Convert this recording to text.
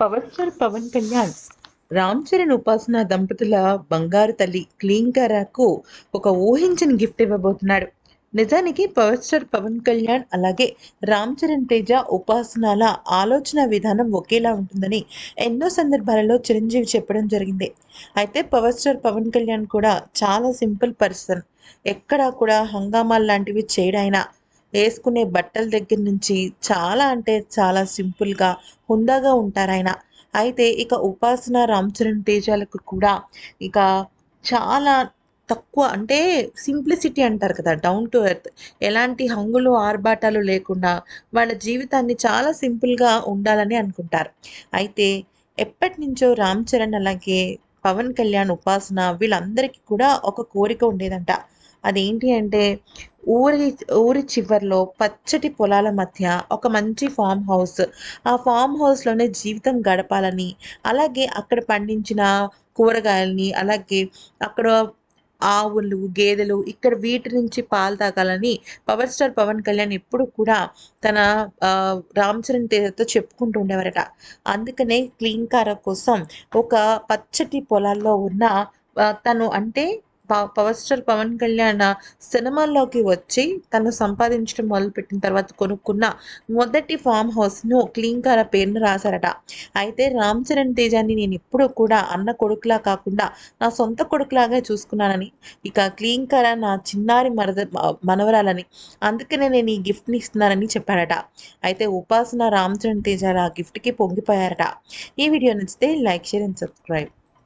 Power star Pawan Kalyan. Ram Charan Upasana దంపతుల బంగారు తల్లి క్లీంకరాకు ఒక ఊహించని గిఫ్ట్ ఇవ్వబోతున్నాడు. నిజానికి పవర్ స్టార్ పవన్ కళ్యాణ్ అలాగే రామ్ చరణ్ తేజ ఉపాసనాల ఆలోచన విధానం ఒకేలా ఉంటుందని ఎన్నో సందర్భాలలో చిరంజీవి చెప్పడం జరిగింది. అయితే పవర్ స్టార్ పవన్ కళ్యాణ్ కూడా చాలా సింపుల్ పర్సన్. ఎక్కడా కూడా హంగామాలు లాంటివి చేయడాయినా వేసుకునే బట్టల దగ్గర నుంచి చాలా అంటే చాలా సింపుల్గా హుందాగా ఉంటారు ఆయన. అయితే ఇక ఉపాసన రామ్ చరణ్ తేజాలకు కూడా ఇక చాలా తక్కువ అంటే సింప్లిసిటీ అంటారు కదా డౌన్ టు ఎర్త్. ఎలాంటి హంగులు ఆర్భాటాలు లేకుండా వాళ్ళ జీవితాన్ని చాలా సింపుల్గా ఉండాలని అనుకుంటారు. అయితే ఎప్పటి నుంచో రామ్ చరణ్ అలాగే పవన్ కళ్యాణ్ ఉపాసన వీళ్ళందరికీ కూడా ఒక కోరిక ఉండేదంట. అదేంటి అంటే ఊరి ఊరి చివరిలో పచ్చటి పొలాల మధ్య ఒక మంచి ఫామ్ హౌస్. ఆ ఫామ్ హౌస్లోనే జీవితం గడపాలని అలాగే అక్కడ పండించిన కూరగాయలని అలాగే అక్కడ ఆవులు గేదెలు ఇక్కడ వీటి నుంచి పాలు తాగాలని పవర్ స్టార్ పవన్ కళ్యాణ్ ఎప్పుడు కూడా తన రామ్ చరణ్ తేజతో చెప్పుకుంటూ ఉండేవారట. అందుకనే క్లీన్ కోసం ఒక పచ్చటి పొలాల్లో ఉన్న తను అంటే పవర్ స్టార్ పవన్ కళ్యాణ్ సినిమాల్లోకి వచ్చి తను సంపాదించడం మొదలుపెట్టిన తర్వాత కొనుక్కున్న మొదటి ఫామ్ హౌస్ను క్లీన్ కార పేరును రాశారట. అయితే రామ్ చరణ్ తేజాన్ని నేను ఎప్పుడూ కూడా అన్న కొడుకులా కాకుండా నా సొంత కొడుకులాగా చూసుకున్నానని ఇక క్లీన్ నా చిన్నారి మరద మనవరాలని అందుకనే నేను ఈ గిఫ్ట్ని ఇస్తున్నానని చెప్పాడట. అయితే ఉపాసన రామ్ చరణ్ తేజ ఆ గిఫ్ట్కి పొంగిపోయారట. ఈ వీడియో నచ్చితే లైక్ షేర్ అండ్ సబ్స్క్రైబ్.